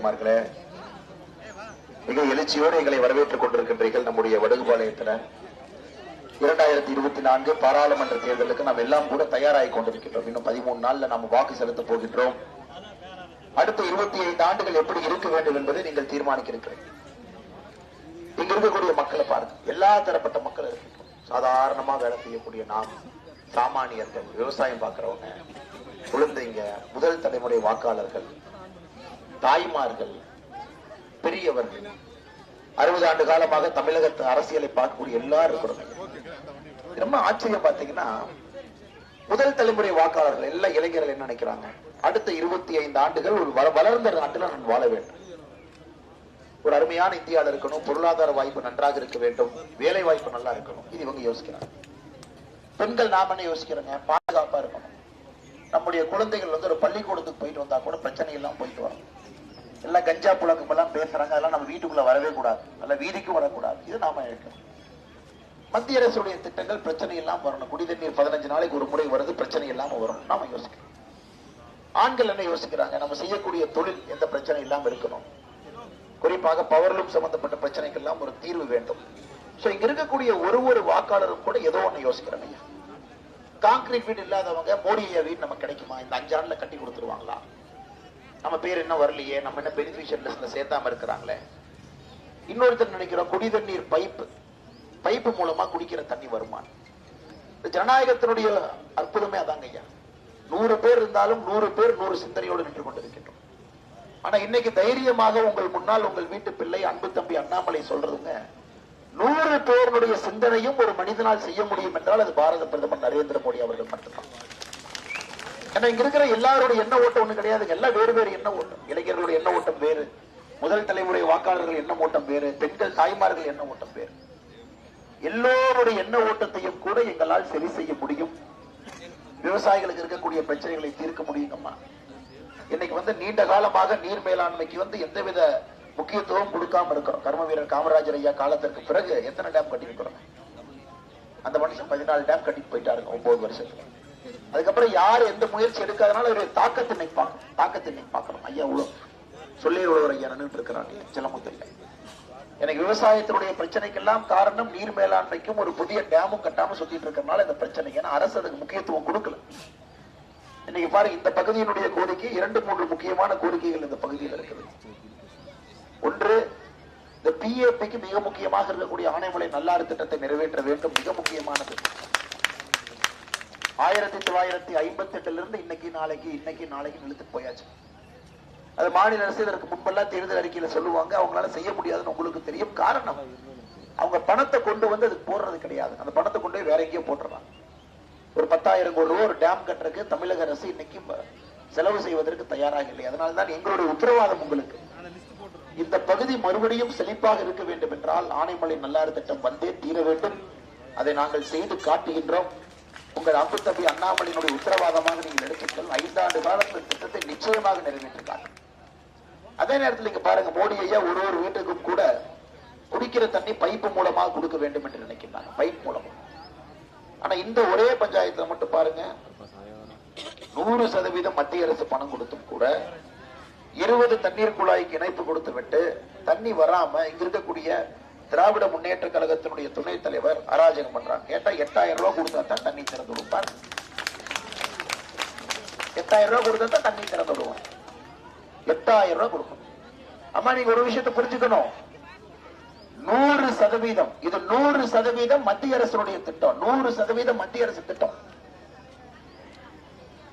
தாய்மார்களே மிக எழுச்சியோடு எங்களை வரவேற்றுக் கொண்டிருக்கின்றீர்கள் நம்முடைய வடுகுபாளையத்துல இரண்டாயிரத்தி இருபத்தி நான்கு பாராளுமன்ற தேர்தலுக்கு நாம் எல்லாம் கூட தயாராகி கொண்டிருக்கின்றோம். இன்னும் பதிமூணு நாள்ல நாம் வாக்கு செலுத்த போகின்றோம். அடுத்த இருபத்தி ஐந்து ஆண்டுகள் எப்படி இருக்க வேண்டும் என்பதை நீங்கள் தீர்மானிக்க இருக்கிறீர்கள் இங்க இருக்கக்கூடிய மக்களை பாருங்க. எல்லா தரப்பட்ட மக்கள் இருக்கின்றோம் சாதாரணமா வேலை செய்யக்கூடிய நாம் சாமானியர்கள் விவசாயம் பார்க்கிறவங்க குழந்தைங்க முதல் தலைமுறை வாக்காளர்கள் தாய்மார்கள் பெரியவர்கள். அறுபது ஆண்டு காலமாக தமிழகத்து அரசியலை பார்க்கக்கூடிய எல்லாரும் இருக்கிறோம். ரொம்ப ஆச்சரியம் பாத்தீங்கன்னா முதல் தலைமுறை வாக்காளர்கள் எல்லா இளைஞர்கள் என்ன நினைக்கிறாங்க? அடுத்த இருபத்தி ஐந்து ஆண்டுகள் ஒரு வளர்ந்த நாட்டில் நான் வாழ வேண்டும். ஒரு அருமையான இந்தியாவில் இருக்கணும் பொருளாதார வாய்ப்பு நன்றாக இருக்க வேண்டும் வேலை வாய்ப்பு நல்லா இருக்கணும். இது இவங்க யோசிக்கிறாங்க. பெண்கள் நாம என்ன யோசிக்கிறோங்க? பாதுகாப்பா இருக்கணும். நம்முடைய குழந்தைகள் வந்து ஒரு பள்ளிக்கூடத்துக்கு போயிட்டு வந்தா கூட பிரச்சனை எல்லாம் போயிட்டு வரணும் எல்லாம் கஞ்சா புழக்கம் எல்லாம் பேசுறாங்க. அதெல்லாம் நம்ம வீட்டுக்குள்ள வரவே கூடாது. அல்ல வீதிக்கும் வரக்கூடாது. இது நாம இருக்கணும் மத்திய அரசுடைய திட்டங்கள் பிரச்சனை இல்லாம வரணும். குடிதண்ணீர் பதினஞ்சு நாளைக்கு ஒரு முறை வருது பிரச்சனை இல்லாம வரணும் நாம யோசிக்கணும். ஆண்கள் என்ன யோசிக்கிறாங்க? நம்ம செய்யக்கூடிய தொழில் எந்த பிரச்சனை இல்லாம இருக்கணும்? குறிப்பாக பவர்லூம் சம்பந்தப்பட்ட பிரச்சனைக்கெல்லாம் ஒரு தீர்வு வேண்டும். சோ இங்க இருக்கக்கூடிய ஒரு ஒரு வாக்காளரும் கூட ஏதோ ஒண்ணு யோசிக்கிறாங்க ஐயா. கான்கிரீட் வீடு இல்லாதவங்க மோடி ஐயா வீடு நமக்கு கிடைக்குமா? இந்த அஞ்சாண்டுல கட்டி கொடுத்துருவாங்களா? நம்ம பேர் என்ன வரலையே நம்ம என்ன பெனிஃபிஷியல் லிஸ்ட்ல சேர்த்தாம இருக்கிறாங்களே. இன்னொருத்தர் நினைக்கிறோம் குடி தண்ணீர் பைப்பு. பைப்பு மூலமா குடிக்கிற தண்ணி வருமா இந்த ஜனநாயகத்தினுடைய அற்புதமே அதாங்க ஐயா. நூறு பேர் இருந்தாலும் நூறு பேர் நூறு சிந்தனையோடு நின்று கொண்டிருக்கின்றோம். ஆனா இன்னைக்கு தைரியமாக உங்கள் முன்னால் உங்கள் வீட்டு பிள்ளை அன்பு தம்பி அண்ணாமலை சொல்றதுங்க நூறு பேருடைய சிந்தனையும் ஒரு மனிதனால் செய்ய முடியும் என்றால் அது பாரத பிரதமர் நரேந்திர மோடி அவர்கள் மட்டும்தான். ஏன்னா இங்க இருக்கிற எல்லாருடைய எண்ண ஓட்டம் ஒண்ணு கிடையாதுங்க எல்லாம் வேறு வேறு எண்ண ஓட்டம். இளைஞர்களுடைய எண்ண ஓட்டம் வேறு. முதல் தலைமுறை வாக்காளர்கள் எண்ண ஓட்டம் வேறு. பெண்கள் தாய்மார்கள் எண்ண ஓட்டம் வேறு. எல்லோருடைய எண்ண ஓட்டத்தையும் கூட எங்களால் சரி செய்ய முடியும். விவசாயிகளுக்கு இருக்கக்கூடிய பிரச்சனைகளை தீர்க்க முடியுங்கம்மா இன்னைக்கு வந்து நீண்ட காலமாக நீர் மேலாண்மைக்கு வந்து எந்தவித முக்கியத்துவம் கொடுக்காம இருக்கிறோம். கர்ம வீரர் காமராஜர் ஐயா காலத்திற்கு பிறகு எத்தனை டேம் கட்டி இருக்கிறோம் அந்த மனுஷன் பதினாலு டேம் கட்டிட்டு போயிட்டாருங்க ஒன்பது வருஷத்துக்கு. அதுக்கப்புறம் யார் எந்த முயற்சி எடுக்காதனால அவருடைய தாக்கத்தை இன்னைக்கு பார்க்கணும் தாக்கத்தை பார்க்கணும் ஐயா உழவு சொல்லி உழவர் ஐயா நின்றுட்டு இருக்கிறான் சிலமுத்தில்லை எனக்கு விவசாயத்தினுடைய பிரச்சனைக்கெல்லாம் காரணம் நீர் மேலாண்மைக்கும் ஒரு புதிய டேமும் கட்டாம சுத்திட்டு இருக்கிறனால இந்த பிரச்சனை. ஏன்னா அரசு அதுக்கு முக்கியத்துவம் கொடுக்கல. இன்னைக்கு பாருங்க இந்த பகுதியினுடைய கோரிக்கை இரண்டு மூன்று முக்கியமான கோரிக்கைகள் இந்த பகுதியில் இருக்குது. ஒன்று இந்த பிஏபிக்கு மிக முக்கியமாக இருக்கக்கூடிய ஆணைமலை நல்லாறு திட்டத்தை நிறைவேற்ற வேண்டும். மிக முக்கியமானது. ஆயிரத்தி தொள்ளாயிரத்தி ஐம்பத்தி எட்டுல இருந்து இன்னைக்கு நாளைக்கு இன்னைக்கு நாளைக்கு இழுத்து போயாச்சு. அது மாநில அரசு இதற்கு முன்பெல்லாம் தேர்தல் அறிக்கையில சொல்லுவாங்க அவங்களால செய்ய முடியாதுன்னு உங்களுக்கு தெரியும் காரணம். அவங்க பணத்தை கொண்டு வந்து அது போடுறது கிடையாது. அந்த பணத்தை கொண்டு போய் வேற எங்கேயோ போட்டுறாங்க ஒரு பத்தாயிரம் கோடி ரூபா ஒரு டேம் கட்டுறதுக்கு தமிழக அரசு இன்னைக்கு செலவு செய்வதற்கு தயாராக இல்லை. அதனால தான் எங்களுடைய உத்தரவாதம் உங்களுக்கு. இந்த பகுதி மறுபடியும் செழிப்பாக இருக்க வேண்டும் என்றால் ஆனைமலை நல்லாறு திட்டம் வந்தே தீர வேண்டும். அதை நாங்கள் செய்து காட்டுகின்றோம். உங்கள் அம்பு தம்பி அண்ணாமலையினுடைய உத்தரவாதமாக நீங்கள் எடுத்துக்கள். ஐந்தாண்டு காலத்தில் திட்டத்தை நிச்சயமாக நிறைவேற்றி அதே நேரத்தில் இங்க பாருங்க மோடி ஐயா ஒரு ஒரு வீட்டுக்கும் கூட குடிக்கிற தண்ணி பைப்பு மூலமாக கொடுக்க வேண்டும் என்று நினைக்கிறாங்க பைப் மூலமா. ஆனா இந்த ஒரே பஞ்சாயத்துல மட்டும் பாருங்க நூறு சதவீதம் மத்திய அரசு பணம் கொடுத்தும் கூட இருபது தண்ணீர் குழாய்க்கு இணைப்பு கொடுத்து விட்டு தண்ணி வராம இங்க இருக்கக்கூடிய திராவிட முன்னேற்ற கழகத்தினுடைய துணைத் தலைவர் அராஜகம் பண்றாங்க. கேட்டா எட்டாயிரம் ரூபாய் கொடுத்தா தான் தண்ணி திறந்து விடுப்பார் எட்டாயிரம் ரூபாய் கொடுத்தா தான் தண்ணி திறந்து விடுவாங்க. எட்டாயிரம் ரூபாய் கொடுக்கணும். அம்மா நீங்க ஒரு விஷயத்தை புரிஞ்சுக்கணும். நூறு சதவீதம் இது நூறு சதவீதம் மத்திய அரசுடைய திட்டம். நூறு சதவீதம் மத்திய அரசு திட்டம்.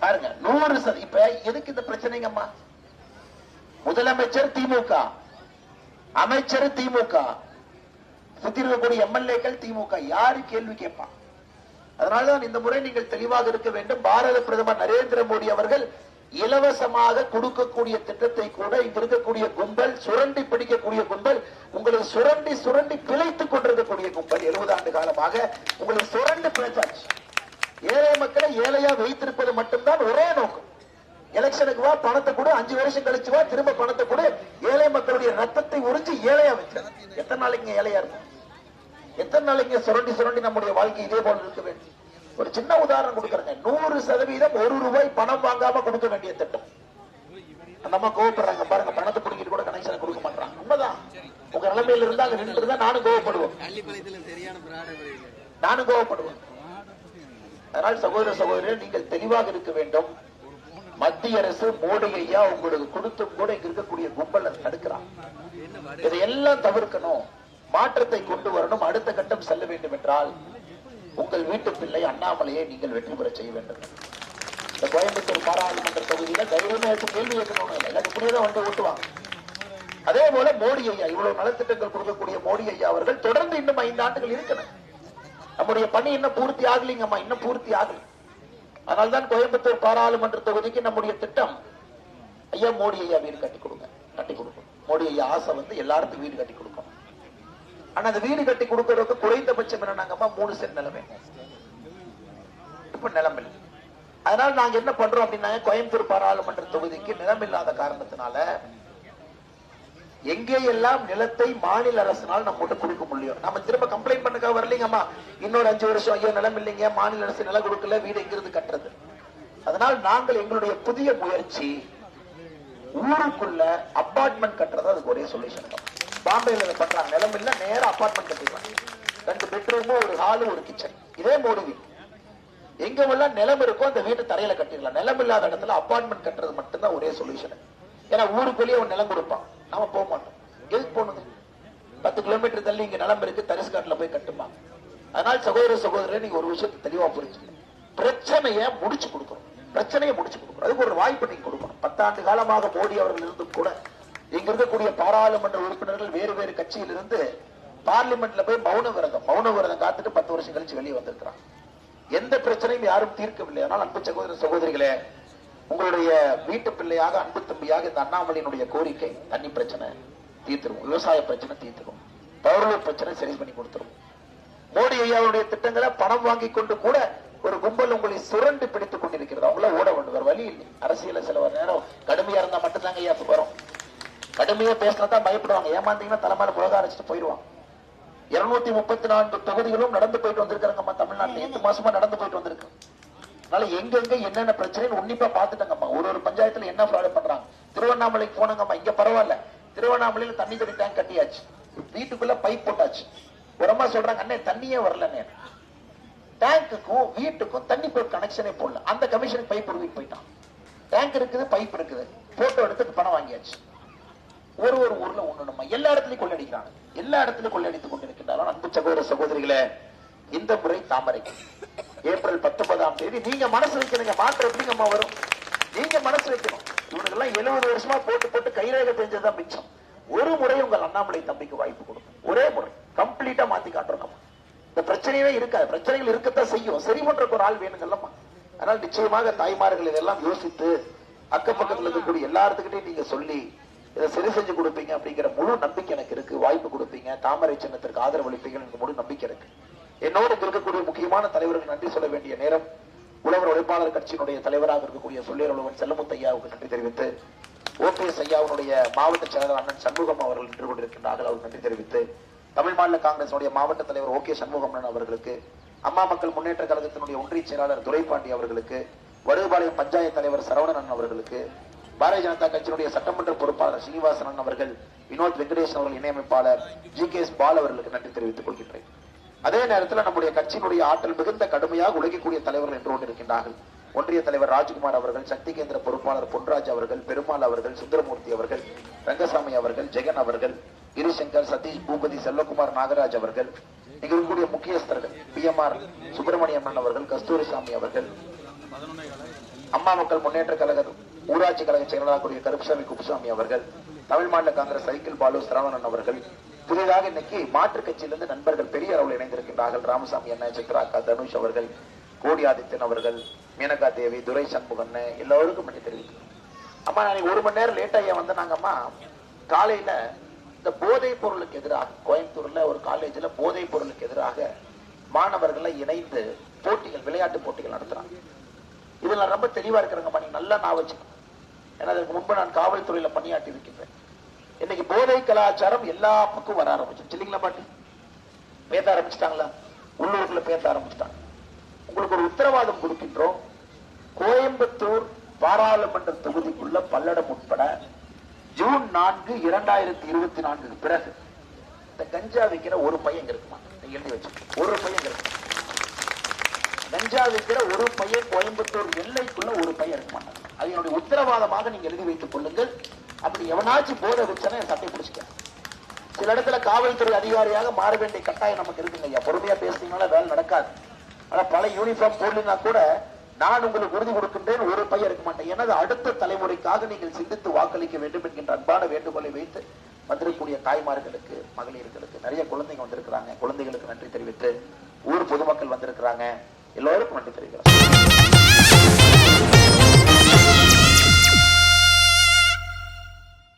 பாருங்க நூறு சத இப்ப எதுக்கு இந்த பிரச்சனைங்கம்மா முதலமைச்சர் திமுக அமைச்சர் திமுக சுத்தி இருக்கக்கூடிய எம்எல்ஏக்கள் திமுக யாரு கேள்வி கேட்பான் அதனாலதான் இந்த முறை நீங்கள் தெளிவாக இருக்க வேண்டும். பாரத பிரதமர் நரேந்திர மோடி அவர்கள் இலவசமாக கொடுக்கக்கூடிய திட்டத்தை கூட இங்க இருக்கக்கூடிய கும்பல் சுரண்டி பிடிக்கக்கூடிய கும்பல் உங்களை சுரண்டி சுரண்டி பிழைத்துக் கொண்டிருக்கக்கூடிய கும்பல் எழுபது ஆண்டு காலமாக உங்களை சுரண்டி பிழைச்சாச்சு. ஏழை மக்களை ஏழையா வைத்திருப்பது மட்டும்தான் ஒரே நோக்கம். எலெக்ஷனுக்கு வா பணத்தை கூட அஞ்சு வருஷம் கழிச்சு வா திரும்ப பணத்தை கூட. ஏழை மக்களுடைய ரத்தத்தை உறிஞ்சி ஏழையா வச்சார். எத்தனை நாளைக்கு ஏழையா இருக்கும் எத்தனை நாளைக்கு சுரண்டி சுரண்டி நம்முடைய வாழ்க்கை இதே போல இருக்க வேண்டும்? ஒரு சின்ன உதாரணம் கொடுக்கறேங்க. நூறு சதவீதம் ஒரு ரூபாய் பணம் வாங்காம கொடுக்க வேண்டிய திட்டம். அந்த அம்மா கோவப்படுறாங்க. பாருங்க பணத்தை பிடிக்கிட்டு கூட கனெக்ஷன் கொடுக்க மாட்டாங்க உண்மைதான். உங்க நிலைமையில இருந்தா அங்க நின்று இருந்தா நானும் பிராட நானும் கோவப்படுவேன். அதனால் சகோதர சகோதரர் நீங்கள் தெளிவாக இருக்க வேண்டும். மத்திய அரசு மோடி ஐயா உங்களுக்கு கொடுத்தும் கூட இங்க இருக்கக்கூடிய கும்பல் தடுக்கிறான். இதையெல்லாம் தவிர்க்கணும். மாற்றத்தை கொண்டு வரணும். அடுத்த கட்டம் செல்ல வேண்டும் என்றால் உங்கள் வீட்டு பிள்ளை அண்ணாமலையை நீங்கள் வெற்றி பெற செய்ய வேண்டும். இந்த கோயம்புத்தூர் பாராளுமன்ற தொகுதியில தைரியமா கேள்வி கேட்கணும் வந்து ஓட்டுவாங்க. அதே போல மோடி ஐயா இவ்வளவு நலத்திட்டங்கள் கொடுக்கக்கூடிய மோடி ஐயா அவர்கள் தொடர்ந்து இன்னும் ஐந்து ஆண்டுகள் இருக்கணும். நம்முடைய பணி இன்னும் பூர்த்தி ஆகலைங்கம்மா இன்னும் பூர்த்தி ஆகல. அதனால்தான் கோயம்புத்தூர் பாராளுமன்ற தொகுதிக்கு நம்முடைய திட்டம் ஐயா மோடி ஐயா வீடு கட்டி கொடுங்க கட்டி கொடுக்கணும் மோடி ஐயா ஆசை வந்து எல்லாருக்கும் வீடு கட்டி கொடுக்கணும். ஆனா அந்த வீடு கட்டி கொடுக்கறதுக்கு குறைந்தபட்சம் என்னன்னாங்கம்மா மூணு சென்ட் நிலமே இப்ப நிலம் இல்லை. அதனால நாங்க என்ன பண்றோம் அப்படின்னா கோயம்புத்தூர் பாராளுமன்ற தொகுதிக்கு நிலம் இல்லாத காரணத்தினால எங்கே எல்லாம் நிலத்தை மாநில அரசினால் நம்ம கிட்ட கொடுக்க முடியும்? நம்ம திரும்ப கம்ப்ளைண்ட் பண்ணுக்க வரலீங்கம்மா. இன்னொரு அஞ்சு வருஷம் ஐயோ நிலம் இல்லைங்க. மாநில அரசு நிலம் கொடுக்கல வீடு எங்கிருந்து கட்டுறது? அதனால் நாங்கள் எங்களுடைய புதிய முயற்சி ஊருக்குள்ள அபார்ட்மெண்ட் கட்டுறது அதுக்கு ஒரே சொல்யூஷன் பாம்பேல இதை பண்றாங்க. நிலம் இல்ல நேரம் அபார்ட்மெண்ட் கட்டிடுவாங்க. ரெண்டு பெட்ரூமு ஒரு ஹாலு ஒரு கிச்சன் இதே மோடி வீடு எங்கெல்லாம் நிலம் இருக்கோ அந்த வீட்டை தரையில கட்டிடலாம். நிலம் இல்லாத இடத்துல அபார்ட்மெண்ட் கட்டுறது மட்டும்தான் ஒரே சொல்யூஷன் ஏன்னா ஊருக்குள்ளேயே அவன் நிலம் கொடுப்பான். நாம போக மாட்டோம். எதுக்கு போகணுங்க? பத்து கிலோமீட்டர் தள்ளி இங்க நிலம் இருக்கு தரிசு காட்டுல போய் கட்டுமா? அதனால சகோதர சகோதரர் நீங்க ஒரு விஷயத்தை தெளிவா புரிஞ்சுக்கணும். பிரச்சனைய முடிச்சு கொடுக்கணும். பிரச்சனையை முடிச்சு கொடுக்கணும். அதுக்கு ஒரு வாய்ப்பு நீங்க கொடுக்கணும். பத்தாண்டு காலமாக மோடி அவர்கள் இருந்தும் கூட இங்க இருக்கக்கூடிய பாராளுமன்ற உறுப்பினர்கள் வேறு வேறு கட்சியில் இருந்து பார்லிமெண்ட்ல போய் மௌன விரதம் மௌன விரதம் காத்துட்டு பத்து வருஷம் கழிச்சு வெளியே வந்திருக்கிறான் எந்த பிரச்சனையும் யாரும் தீர்க்கவில்லை. ஆனால் அன்பு சகோதர சகோதரிகளே உங்களுடைய வீட்டு பிள்ளையாக அன்பு தம்பியாக இந்த அண்ணாமலையினுடைய கோரிக்கை தண்ணி பிரச்சனை தீர்த்துரும். விவசாய பிரச்சனை தீர்த்துரும். பவர்லூர் பிரச்சனை சரி பண்ணி கொடுத்துரும். மோடி ஐயாவுடைய திட்டங்களை பணம் வாங்கி கொண்டு கூட ஒரு கும்பல் உங்களை சுரண்டு பிடித்துக் கொண்டிருக்கிறது. அவங்கள ஓட வேண்டும். வேற வழி இல்லை. அரசியல சில நேரம் கடுமையா இருந்தா மட்டும்தாங்க ஐயா வரும். கடுமையா பேசினா தான் பயப்படுவாங்க. ஏமாந்தீங்கன்னா தலைமையில புலக அரைச்சிட்டு போயிடுவாங்க. இருநூத்தி முப்பத்தி நான்கு தொகுதிகளும் நடந்து போயிட்டு வந்திருக்காங்கம்மா தமிழ்நாட்டில். எட்டு மாசமா நடந்து போயிட்டு வந்திருக்கு. அதனால எங்கெங்க என்னென்ன பிரச்சனைன்னு உன்னிப்பா பாத்துட்டாங்கம்மா ஒரு ஒரு பஞ்சாயத்துல என்ன ஃப்ராட் பண்றாங்க? திருவண்ணாமலைக்கு போனாங்கம்மா. இங்க பரவாயில்ல. திருவண்ணாமலையில தண்ணி தண்ணி டேங்க் கட்டியாச்சு. வீட்டுக்குள்ள பைப் போட்டாச்சு. உரமா சொல்றாங்க அண்ணே தண்ணியே வரலண்ணே. டேங்குக்கும் வீட்டுக்கும் தண்ணி பைப் கனெக்ஷனே போடல. அந்த கமிஷனுக்கு பைப் உருவிட்டு போயிட்டான். டேங்க் இருக்குது பைப் இருக்குது. போட்டோ எடுத்து பணம் வாங்கியாச்சு. ஒரு ஒரு ஊர்ல ஒண்ணுமா எல்லா இடத்துலயும் கொள்ளடிக்கிறாங்க. எல்லா இடத்துலயும் கொள்ளடித்துக் கொண்டிருக்கின்றாலும் அன்பு சகோதர சகோதரிகளே இந்த முறை தாமரை ஏப்ரல் பத்தொன்பதாம் தேதி நீங்க மனசு வைக்கணுங்க. மாற்றம் எப்படிங்கம்மா வரும்? நீங்க மனசு வைக்கணும். இவனுக்கெல்லாம் எழுபது வருஷமா போட்டு போட்டு கைரேக தெரிஞ்சதுதான் மிச்சம். ஒரு முறை உங்கள் அண்ணாமலை தம்பிக்கு வாய்ப்பு கொடுக்கும். ஒரே முறை. கம்ப்ளீட்டா மாத்தி காட்டுறோம் இந்த பிரச்சனையே இருக்காது. பிரச்சனைகள் இருக்கத்தான் செய்யும். சரி பண்றதுக்கு ஒரு ஆள் வேணுங்கல்லம்மா. அதனால் நிச்சயமாக தாய்மார்கள் இதெல்லாம் யோசித்து அக்கப்பக்கத்துல இருக்கக்கூடிய எல்லாத்துக்கிட்டையும் நீங்க சொல்லி இதை சரி செஞ்சு கொடுப்பீங்க அப்படிங்கிற முழு நம்பிக்கை எனக்கு இருக்கு. வாய்ப்பு கொடுப்பீங்க. தாமரை சின்னத்திற்கு ஆதரவு அளிப்பீங்க எனக்கு முழு நம்பிக்கை இருக்கு. என்னோடு இருக்கக்கூடிய முக்கியமான தலைவருக்கு நன்றி சொல்ல வேண்டிய நேரம் உழவர் உழைப்பாளர் கட்சியினுடைய தலைவராக இருக்கக்கூடிய சொல்லியர் உழவன் செல்லமுத்து ஐயாவுக்கு நன்றி தெரிவித்து ஓபிஎஸ் ஐயாவுடைய மாவட்ட செயலாளர் அண்ணன் சண்முகம் அவர்கள் நின்று கொண்டிருக்கின்றார்கள் அவருக்கு நன்றி தெரிவித்து தமிழ் மாநில காங்கிரசுடைய மாவட்ட தலைவர் ஓகே சண்முகம் அவர்களுக்கு அம்மா மக்கள் முன்னேற்ற கழகத்தினுடைய ஒன்றிய செயலாளர் துரைபாண்டி அவர்களுக்கு வடுகுபாளையம் பஞ்சாயத்து தலைவர் சரவணன் அவர்களுக்கு பாரதிய ஜனதா கட்சியினுடைய சட்டமன்ற பொறுப்பாளர் ஸ்ரீனிவாசன் அவர்கள் வினோத் வெங்கடேஷ் அவர்கள் இணையமைப்பாளர் ஜி கே எஸ் பால் அவர்களுக்கு நன்றி தெரிவித்துக் கொள்கின்றேன். அதே நேரத்தில் நம்முடைய கட்சியினுடைய ஆற்றல் மிகுந்த கடுமையாக உழைக்கக்கூடிய தலைவர்கள் என்று கொண்டிருக்கின்றார்கள் ஒன்றிய தலைவர் ராஜ்குமார் அவர்கள் சக்தி கேந்திர பொறுப்பாளர் பொன்ராஜ் அவர்கள் பெருமாள் அவர்கள் சுந்தரமூர்த்தி அவர்கள் ரங்கசாமி அவர்கள் ஜெகன் அவர்கள் கிரிசங்கர் சதீஷ் பூபதி செல்வகுமார் நாகராஜ் அவர்கள் இங்க இருக்கக்கூடிய முக்கியஸ்தர்கள் பி எம் ஆர் சுப்பிரமணியம்மன் அவர்கள் கஸ்தூரிசாமி அவர்கள் அம்மா மக்கள் முன்னேற்ற கழக ஊராட்சி கழக செயலாளர் கூடிய கருப்புசாமி குப்புசாமி அவர்கள் தமிழ் மாநில காங்கிரஸ் சைக்கிள் பாலு சரவணன் அவர்கள் புதிதாக இன்னைக்கு மாற்றுக் கட்சியிலிருந்து நண்பர்கள் பெரிய அளவில் இணைந்திருக்கின்றார்கள். ராமசாமி அண்ணன் சித்ராக்கா தனுஷ் அவர்கள் கோடி ஆதித்யன் அவர்கள் மீனகா தேவி துரை சண்முகன் எல்லோருக்கும் பண்ணி தெரிவிக்கிறோம். அம்மா நான் ஒரு மணி நேரம் லேட் ஆகிய வந்தேனாங்கம்மா காலையில இந்த போதைப் பொருளுக்கு எதிராக கோயம்புத்தூர்ல ஒரு காலேஜ்ல போதைப் பொருளுக்கு எதிராக மாணவர்களை இணைந்து போட்டிகள் விளையாட்டு போட்டிகள் நடத்துறாங்க. இதுல நான் ரொம்ப தெளிவா இருக்கிறேங்கம்மா. நீங்க நல்லா நான் வச்சுக்கணும். ஏன்னா அதற்கு முன்பு நான் காவல்துறையில பணியாற்றி இருக்கேன் மேதை கலாச்சாரம் எல்லா பக்கம் வர ஆரம்பிச்சிருச்சு இல்லைங்களா பாட்டி? பேச ஆரம்பிச்சிட்டாங்களா? உள்ளூருக்குள்ள பேச ஆரம்பிச்சிட்டாங்க. உங்களுக்கு ஒரு உத்தரவாதம் கொடுக்கின்றோம். கோயம்புத்தூர் பாராளுமன்ற தொகுதிக்குள்ள பல்லடம் உட்பட ஜூன் நான்கு இரண்டாயிரத்தி இருபத்தி நான்குக்கு பிறகு இந்த கஞ்சா விற்கிற ஒரு பையன் இருக்குமா? நீங்க எழுதி வச்சு. ஒரு பையன் இருக்கு. கஞ்சா விற்கிற ஒரு பையன் கோயம்புத்தூர் எல்லைக்குள்ள ஒரு பையன் இருக்க மாட்டாங்க அது என்னுடைய உத்தரவாதமாக நீங்க எழுதி வைத்துக் கொள்ளுங்கள். அப்படி எவனாச்சும் போதை வச்சனா என் சட்டை பிடிச்சிக்க. சில இடத்துல காவல்துறை அதிகாரியாக மாற வேண்டிய கட்டாயம் நமக்கு இருக்குங்க ஐயா பொறுமையா பேசுனீங்கனால வேலை நடக்காது. ஆனா பல யூனிஃபார்ம் போடலினா கூட நான் உங்களுக்கு உறுதி கொடுக்கின்றேன் ஒரு பையன் இருக்க மாட்டேன். எனது அடுத்த தலைமுறைக்காக நீங்கள் சிந்தித்து வாக்களிக்க வேண்டும் என்கின்ற அன்பான வேண்டுகோளை வைத்து வந்திருக்கக்கூடிய தாய்மார்களுக்கு மகளிர்களுக்கு நிறைய குழந்தைங்க வந்திருக்கிறாங்க. குழந்தைகளுக்கு நன்றி தெரிவித்து ஊர் பொதுமக்கள் வந்திருக்கிறாங்க. எல்லோருக்கும் நன்றி தெரிவிக்கிறேன்.